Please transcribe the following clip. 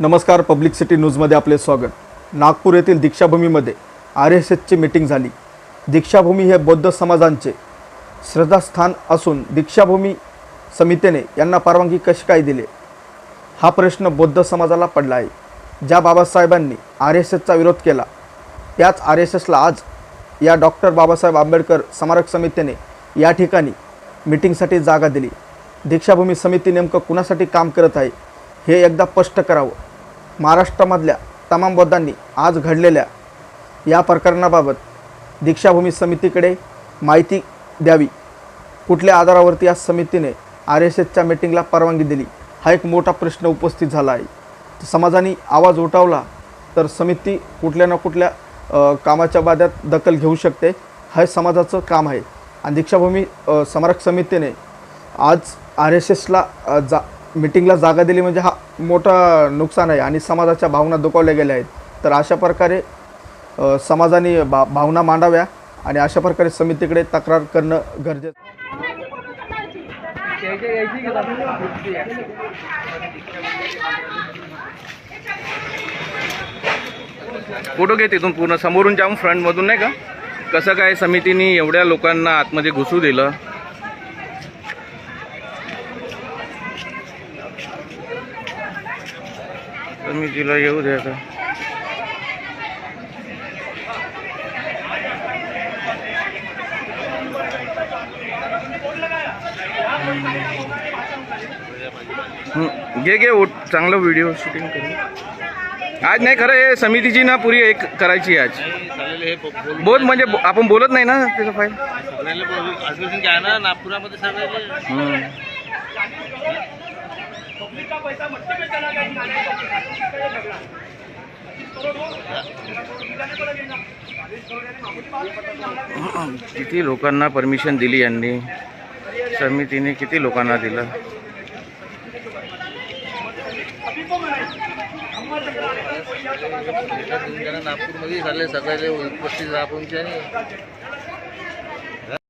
नमस्कार public city न्यूजमध्ये आपले स्वागत. नागपूर येथील दीक्षाभूमीमध्ये आर एस एसची मीटिंग झाली. दीक्षाभूमी हे बौद्ध समाजांचे श्रद्धास्थान असून दीक्षाभूमी समितीने यांना परवानगी कशी काय दिली? हा प्रश्न बौद्ध समाजाला पडला आहे. ज्या बाबासाहेबांनी आर एस एसचा विरोध केला त्याच आर एस एसला आज या डॉक्टर बाबासाहेब आंबेडकर स्मारक समितीने या ठिकाणी मीटिंगसाठी जागा दिली. दीक्षाभूमी समिती नेमकं कुणासाठी काम करत आहे? हे एकदा स्पष्ट करावं. महाराष्ट्रामधल्या तमाम बौद्धांनी आज घडलेल्या या प्रकरणाबाबत दीक्षाभूमी समितीकडे माहिती द्यावी. कुठल्या आधारावरती या समितीने आर एस एसच्या मीटिंगला परवानगी दिली? हा एक मोठा प्रश्न उपस्थित झाला आहे. समाजाने आवाज उठवला तर समिती कुठल्या ना कुठल्या कामाच्या बाद्यात दखल घेऊ शकते. हे समाजाचं काम आहे. आणि दीक्षाभूमी अ, स्मारक समितीने आज आर एस एसला जा मिटिंगला जागा दिली म्हणजे हा मोठा नुकसान आहे आणि समाजाच्या भावना दुखावल्या गेल्या आहेत. तर अशा प्रकारे समाजाने भा भावना मांडाव्या आणि अशा प्रकारे समितीकडे तक्रार करणं गरजेचं फोटो घे तिथून पूर्ण. समोरून जाऊन फ्रंटमधून नाही का? कसं काय समितीने एवढ्या लोकांना आतमध्ये घुसू दिलं? समितीला येऊ द्या आता. हं, घे घे चांगलं व्हिडिओ शूटिंग करू. आज नाही खरं हे समितीची ना पुरी एक करायची आज. बोल म्हणजे आपण बोलत नाही ना त्याचं फाईल ऍडमिशन घ्या ना नागपुरामध्ये सगळे हं. किती लोकांना परमिशन दिली यांनी? समितीने किती लोकांना दिलं? नागपूरमध्ये झाले सगळे उपस्थित आपण